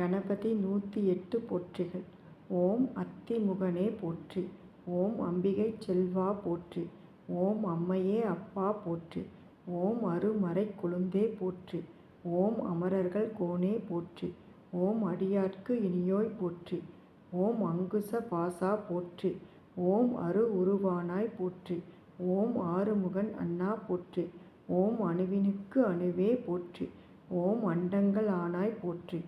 கணபதி நூற்றி எட்டு போற்றிகள் ஓம் அத்திமுகனே போற்றி ஓம் அம்பிகை செல்வா போற்றி ஓம் அம்மையே அப்பா போற்றி ஓம் அருமறை கொழுந்தே போற்றி ஓம் அமரர்கள் கோனே போற்றி ஓம் அடியார்க்கு இனியோய் போற்றி ஓம் அங்குச பாசா போற்றி ஓம் அரு உருவானாய் போற்றி ஓம் ஆறுமுகன் அண்ணா போற்றி ஓம் அணுவினுக்கு அணுவே போற்றி ஓம் அண்டங்கள் ஆனாய் போற்றி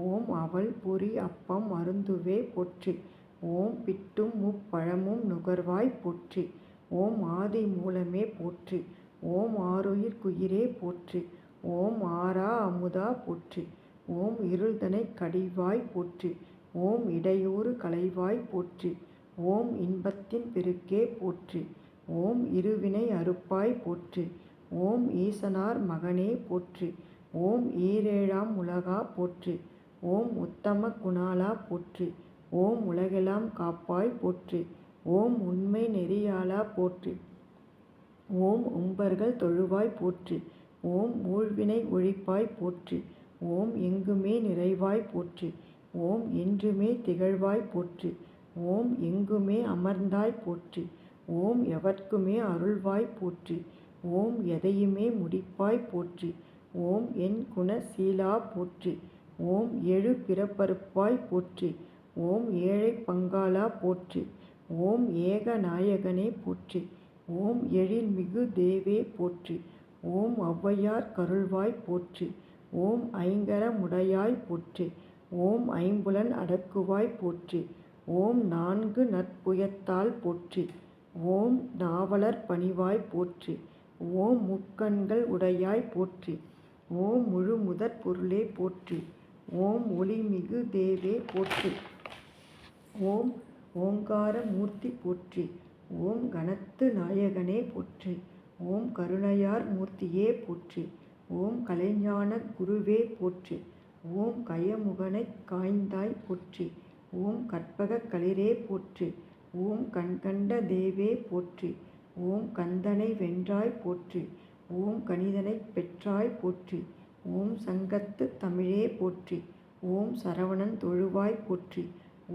ஓம் அவள் பொறி அப்பம் அருந்துவே போற்றி ஓம் பிட்டும் முப்பழமும் நுகர்வாய் போற்றி ஓம் ஆதி மூலமே போற்றி ஓம் ஆருயிர்க்குயிரே போற்றி ஓம் ஆரா அமுதா போற்றி ஓம் இருள்தனைக் கடிவாய் போற்றி ஓம் இடையூறு கலைவாய் போற்றி ஓம் இன்பத்தின் பெருக்கே போற்றி ஓம் இருவினை அறுப்பாய் போற்றி ஓம் ஈசனார் மகனே போற்றி ஓம் ஈரேழாம் உலகா போற்றி ஓம் உத்தம குணாளா போற்றி ஓம் உலகெல்லாம் காப்பாய் போற்றி ஓம் உண்மை நெறியாளா போற்றி ஓம் உம்பர்கள் தொழுவாய் போற்றி ஓம் ஊழ்வினை ஒழிப்பாய் போற்றி ஓம் எங்குமே நிறைவாய் போற்றி ஓம் என்றுமே திகழ்வாய் போற்றி ஓம் எங்குமே அமர்ந்தாய் போற்றி ஓம் எவர்க்குமே அருள்வாய் போற்றி ஓம் எதையுமே முடிப்பாய் போற்றி ஓம் என் குணசீலா போற்றி ஓம் எழு பிறப்பருப்பாய் போற்றி ஓம் ஏழை பங்காளா போற்றி ஓம் ஏக நாயகனே போற்றி ஓம் எழில்மிகு தேவே போற்றி ஓம் ஔவையார் கருள்வாய் போற்றி ஓம் ஐங்கர முடையாய் போற்றி ஓம் ஐம்புலன் அடக்குவாய் போற்றி ஓம் நான்கு நற்புயத்தால் போற்றி ஓம் நாவலர் பணிவாய் போற்றி ஓம் முக்கண்கள் உடையாய் போற்றி ஓம் முழு முதற் பொருளே போற்றி ஓம் ஒளிமிகு தேவே போற்றி. ஓம் ஓங்கார மூர்த்தி போற்றி. ஓம் கணத்து நாயகனே போற்றி. ஓம் கருணையார் மூர்த்தியே போற்றி. ஓம் கலைஞான குருவே போற்றி. ஓம் கயமுகனைக் காய்ந்தாய் போற்றி. ஓம் கற்பக களிரே போற்றி. ஓம் கண்கண்ட தேவே போற்றி. ஓம் கந்தனை வென்றாய் போற்றி. ஓம் கணிதனைப் பெற்றாய் போற்றி. ஓம் சங்கத்து தமிழே போற்றி ஓம் சரவணன் தொழுவாய் போற்றி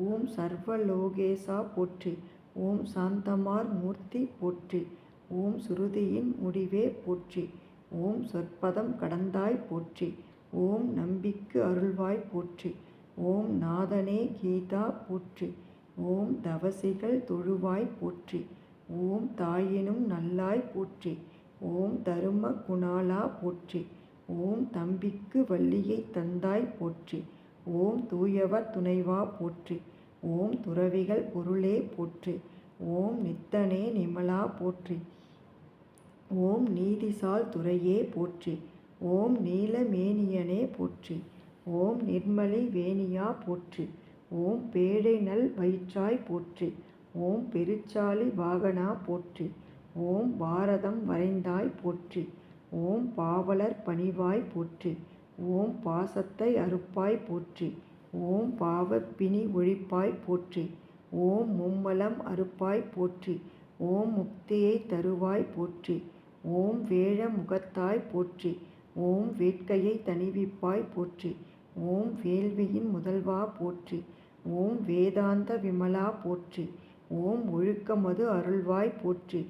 ஓம் சர்வலோகேசா போற்றி ஓம் சாந்தமார் மூர்த்தி போற்றி ஓம் சுருதியின் முடிவே போற்றி ஓம் சொற்பதம் கடந்தாய் போற்றி ஓம் நம்பிக்கு அருள்வாய் போற்றி ஓம் நாதனே கீதா போற்றி ஓம் தவசிகள் தொழுவாய் போற்றி ஓம் தாயினும் நல்லாய் போற்றி ஓம் தரும குணாலா போற்றி ஓம் தம்பிக்கு வள்ளியை தந்தாய் போற்றி. ஓம் தூயவர் துணைவா போற்றி. ஓம் துறவிகள் பொருளே போற்றி. ஓம் நித்தனே நிமலா போற்றி. ஓம் நீதிசால் துறையே போற்றி. ஓம் நீலமேனியனே போற்றி. ஓம் நிர்மலி வேணியா போற்றி. ஓம் பேழை நல் வயிற்றாய் போற்றி. ஓம் பெருச்சாலி வாகனா போற்றி. ஓம் பாரதம் வரைந்தாய் போற்றி. ஓம் பாவலர் பணிவாய் போற்றி ஓம் பாசத்தை அறுப்பாய் போற்றி ஓம் பாவ பிணி ஒழிப்பாய் போற்றி ஓம் மும்மலம் அறுப்பாய் போற்றி ஓம் முக்தியை தருவாய் போற்றி ஓம் வேழ முகத்தாய் போற்றி ஓம் வேட்கையை தணிவிப்பாய் போற்றி ஓம் வேள்வியின் முதல்வா போற்றி ஓம் வேதாந்த விமலா போற்றி ஓம் ஒழுக்கமது அருள்வாய் போற்றி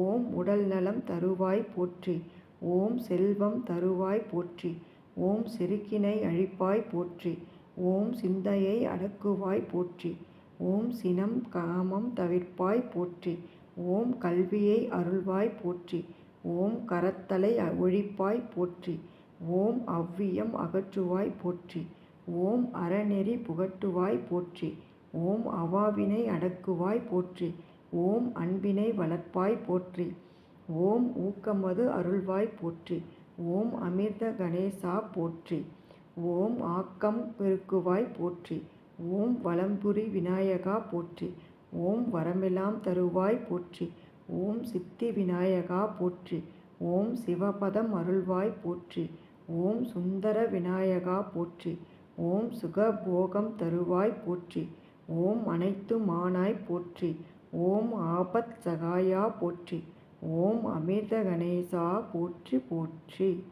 ஓம் உடல் நலம் தருவாய் போற்றி ஓம் செல்வம் தருவாய் போற்றி. ஓம் செருக்கினை அழிப்பாய் போற்றி. ஓம் சிந்தையை அடக்குவாய் போற்றி. ஓம் சினம் காமம் தவிர்ப்பாய் போற்றி. ஓம் கல்வியை அருள்வாய் போற்றி. ஓம் கரத்தலை ஒழிப்பாய் போற்றி. ஓம் அவ்வியம் அகற்றுவாய் போற்றி. ஓம் அறநெறி புகட்டுவாய் போற்றி. ஓம் அவாவினை அடக்குவாய் போற்றி. ஓம் அன்பினை வளர்ப்பாய் போற்றி. ஓம் ஊக்கமது அருள்வாய் போற்றி ஓம் அமிர்த கணேசா போற்றி ஓம் ஆக்கம் பெருக்குவாய் போற்றி ஓம் வலம்புரி விநாயகா போற்றி ஓம் வரமெல்லாம் தருவாய் போற்றி ஓம் சித்தி விநாயகா போற்றி ஓம் சிவபதம் அருள்வாய் போற்றி ஓம் சுந்தர விநாயகா போற்றி ஓம் சுகபோகம் தருவாய் போற்றி ஓம் அனைத்து மானாய் போற்றி ஓம் ஆபத் சகாயா போற்றி ஓம் அமிர்த கணேசா போற்றி போற்றி.